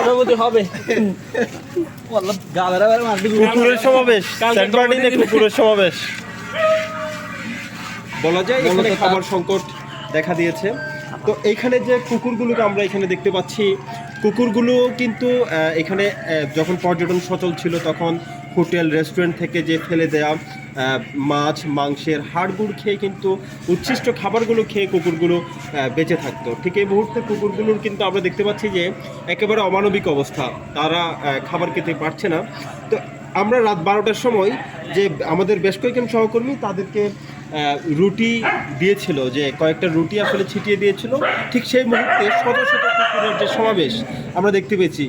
অনুভূতি হবে কুকুরের সমাবেশ কুকুরের সমাবেশ। বলা যায় এখানে খাবার সংকট দেখা দিয়েছে। তো এইখানে যে কুকুরগুলোকে আমরা এখানে দেখতে পাচ্ছি কুকুরগুলো কিন্তু এখানে যখন পর্যটন সচল ছিল তখন হোটেল রেস্টুরেন্ট থেকে যে ফেলে দেওয়া মাছ, মাংসের হাড়গুড় খেয়ে কিন্তু উচ্ছিষ্ট খাবারগুলো খেয়ে কুকুরগুলো বেঁচে থাকতো। ঠিক এই মুহূর্তে কুকুরগুলোর কিন্তু আমরা দেখতে পাচ্ছি যে একেবারে অমানবিক অবস্থা। তারা খাবার খেতে পারছে না। তো আমরা রাত বারোটার সময় যে আমাদের বেশ কয়েকজন সহকর্মী তাদেরকে রুটি দিয়েছিল যে কয়েকটা রুটি আসলে ছিটিয়ে দিয়েছিল। ঠিক সেই মুহূর্তে শত শত কুকুরের যে সমাবেশ আমরা দেখতে পেয়েছি।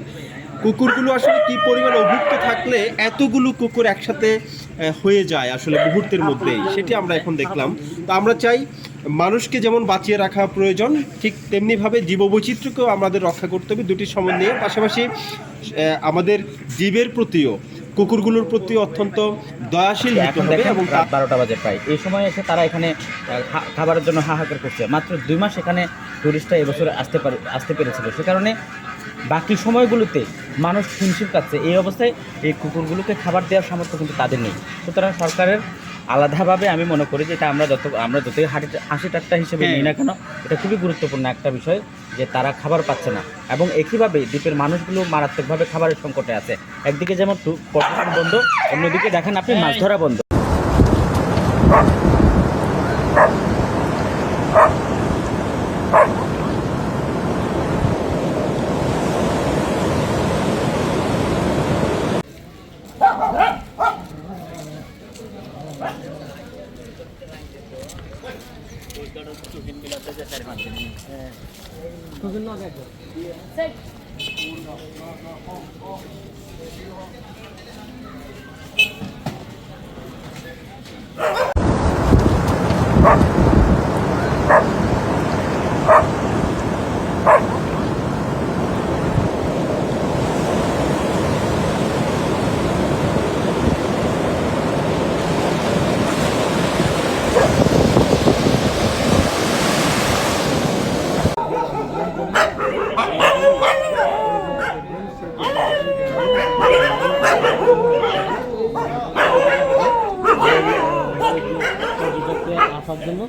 কুকুরগুলো আসলে কি পরিমাণ অভুক্ত থাকলে এতগুলো কুকুর একসাথে হয়ে যায় আসলে মুহূর্তের মধ্যেই? সেটি আমরা এখন দেখলাম। তো আমরা চাই মানুষকে যেমন বাঁচিয়ে রাখা প্রয়োজন ঠিক তেমনিভাবে জীববৈচিত্র্যকেও আমাদের রক্ষা করতে হবে। দুটি সমন্বয়ে পাশাপাশি আমাদের জীবের প্রতিও কুকুরগুলোর প্রতি অত্যন্ত দয়াশীল হতে এখন হবে এবং রাত বারোটা বাজে প্রায়। এই সময় এসে তারা এখানে খাবারের জন্য হাহাকার করছে। মাত্র দুই মাস এখানে টুরিস্টরা এবছর আসতে পারে আসতে পেরেছিল। সে কারণে বাকি সময়গুলোতে মানুষ হিমশিম কাটছে এই অবস্থায় এই কুকুরগুলোকে খাবার দেওয়ার সামর্থ্য কিন্তু তাদের নেই। সুতরাং সরকারের আলাদাভাবে আমি মনে করি যে এটা আমরা যত আমরা যতই হাঁটি হাসি ঠাট্টা হিসেবে নিই না কেন এটা খুবই গুরুত্বপূর্ণ একটা বিষয় যে তারা খাবার পাচ্ছে না। এবং একইভাবে দ্বীপের মানুষগুলো মারাত্মকভাবে খাবারের সংকটে আছে। একদিকে যেমন পর্যটন বন্ধ অন্যদিকে দেখেন আপনি মাছ ধরা বন্ধ। Google log है सर আসার জন্য